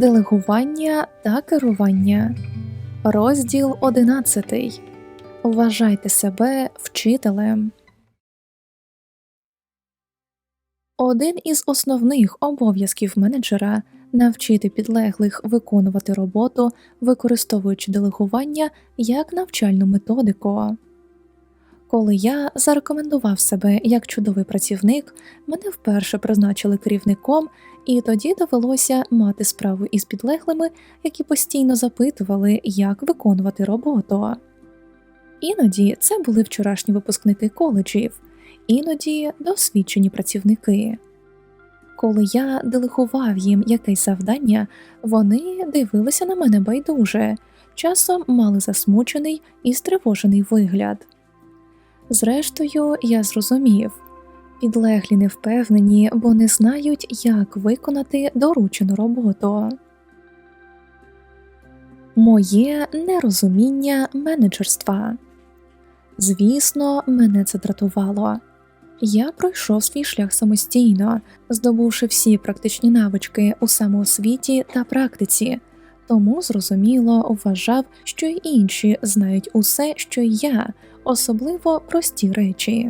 Делегування та керування. Розділ 11. Вважайте себе вчителем. Один із основних обов'язків менеджера навчити підлеглих виконувати роботу, використовуючи делегування як навчальну методику. Коли я зарекомендував себе як чудовий працівник, мене вперше призначили керівником, і тоді довелося мати справу із підлеглими, які постійно запитували, як виконувати роботу. Іноді це були вчорашні випускники коледжів, іноді досвідчені працівники. Коли я делегував їм якесь завдання, вони дивилися на мене байдуже, часом мали засмучений і стривожений вигляд. Зрештою, я зрозумів підлеглі не впевнені, бо не знають, як виконати доручену роботу. Моє нерозуміння менеджерства. Звісно, мене це дратувало. Я пройшов свій шлях самостійно, здобувши всі практичні навички у самоосвіті та практиці, тому зрозуміло вважав, що й інші знають усе, що я, особливо прості речі.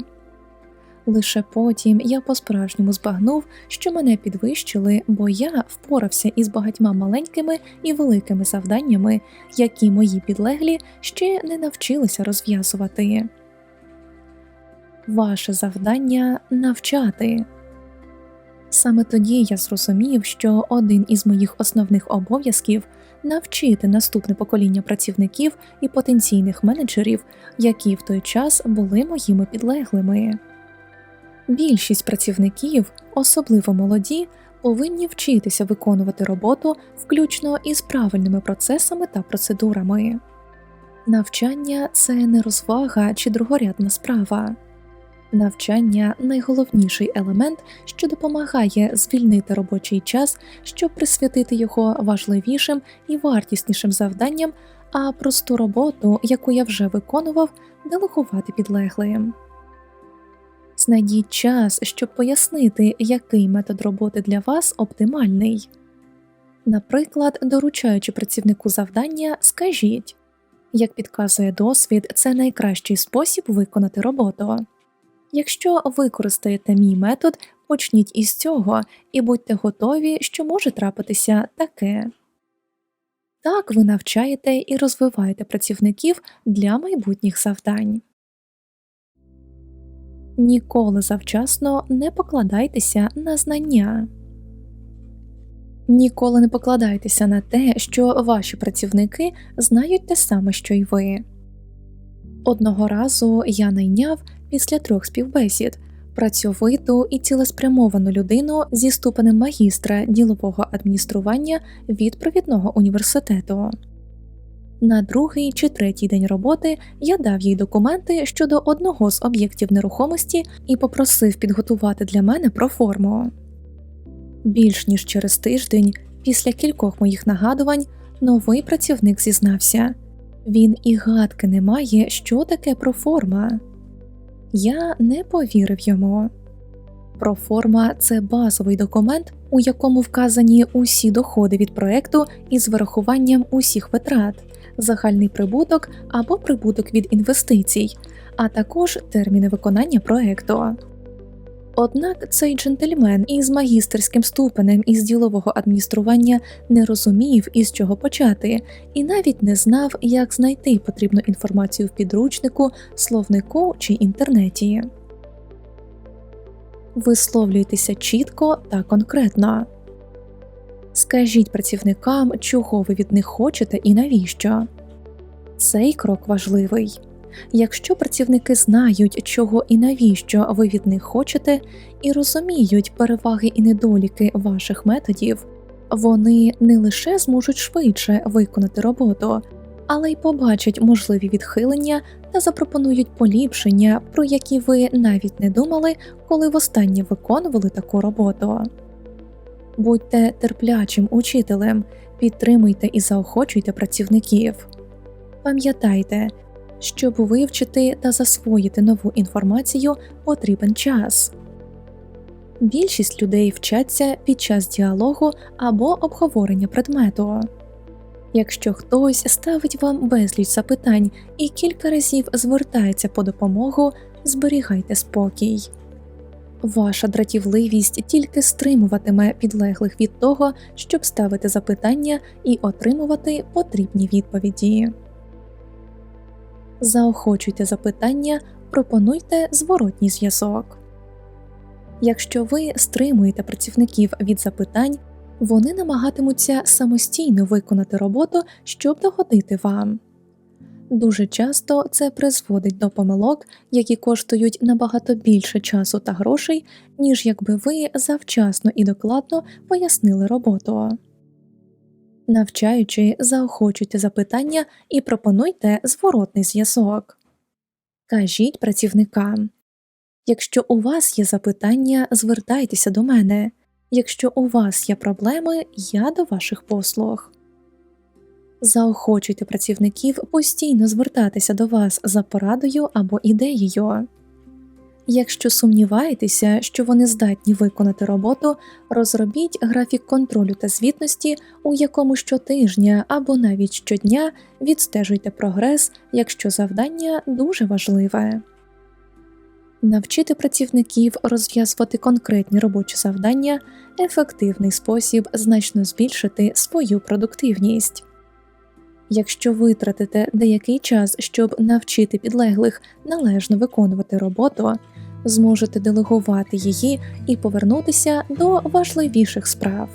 Лише потім я по-справжньому збагнув, що мене підвищили, бо я впорався із багатьма маленькими і великими завданнями, які мої підлеглі ще не навчилися розв'язувати. Ваше завдання навчати. Саме тоді я зрозумів, що один із моїх основних обов'язків навчити наступне покоління працівників і потенційних менеджерів, які в той час були моїми підлеглими. Більшість працівників, особливо молоді, повинні вчитися виконувати роботу включно із правильними процесами та процедурами. Навчання це не розвага чи другорядна справа. Навчання найголовніший елемент, що допомагає звільнити робочий час, щоб присвятити його важливішим і вартіснішим завданням, а просту роботу, яку я вже виконував, делегувати підлеглим. Знайдіть час, щоб пояснити, який метод роботи для вас оптимальний. Наприклад, доручаючи працівнику завдання, скажіть як підказує досвід, це найкращий спосіб виконати роботу. Якщо використаєте мій метод, почніть із цього і будьте готові, що може трапитися таке. Так ви навчаєте і розвиваєте працівників для майбутніх завдань. Ніколи завчасно не покладайтеся на знання. Ніколи не покладайтеся на те, що ваші працівники знають те саме, що й ви. Одного разу я найняв після трьох співбесід працьовиту і цілеспрямовану людину зі ступенем магістра ділового адміністрування від провідного університету. На другий чи третій день роботи я дав їй документи щодо одного з об'єктів нерухомості і попросив підготувати для мене проформу. Більш ніж через тиждень, після кількох моїх нагадувань, новий працівник зізнався він і гадки не має, що таке проформа. Я не повірив йому. Проформа це базовий документ, у якому вказані усі доходи від проекту із врахуванням усіх витрат, загальний прибуток або прибуток від інвестицій, а також терміни виконання проекту. Однак цей джентльмен із магістерським ступенем із ділового адміністрування не розумів, із чого почати, і навіть не знав, як знайти потрібну інформацію в підручнику, словнику чи інтернеті. Висловлюйтеся чітко та конкретно. Скажіть працівникам, чого ви від них хочете і навіщо. Цей крок важливий. Якщо працівники знають, чого і навіщо ви від них хочете, і розуміють переваги і недоліки ваших методів, вони не лише зможуть швидше виконати роботу, але й побачать можливі відхилення та запропонують поліпшення, про які ви навіть не думали, коли востаннє виконували таку роботу. Будьте терплячим учителем, підтримуйте і заохочуйте працівників. Пам'ятайте, щоб вивчити та засвоїти нову інформацію, потрібен час. Більшість людей вчаться під час діалогу або обговорення предмету. Якщо хтось ставить вам безліч запитань і кілька разів звертається по допомогу, зберігайте спокій. Ваша дратівливість тільки стримуватиме підлеглих від того, щоб ставити запитання і отримувати потрібні відповіді. Заохочуйте запитання, пропонуйте зворотній зв'язок. Якщо ви стримуєте працівників від запитань, вони намагатимуться самостійно виконати роботу, щоб догодити вам. Дуже часто це призводить до помилок, які коштують набагато більше часу та грошей, ніж якби ви завчасно і докладно пояснили роботу. Навчаючи, заохочуйте запитання і пропонуйте зворотний зв'язок. Кажіть працівникам Якщо у вас є запитання, звертайтеся до мене. Якщо у вас є проблеми, я до ваших послуг. Заохочуйте працівників постійно звертатися до вас за порадою або ідеєю. Якщо сумніваєтеся, що вони здатні виконати роботу, розробіть графік контролю та звітності, у якому щотижня або навіть щодня відстежуйте прогрес, якщо завдання дуже важливе. Навчити працівників розв'язувати конкретні робочі завдання ефективний спосіб значно збільшити свою продуктивність. Якщо витратите деякий час, щоб навчити підлеглих належно виконувати роботу, зможете делегувати її і повернутися до важливіших справ.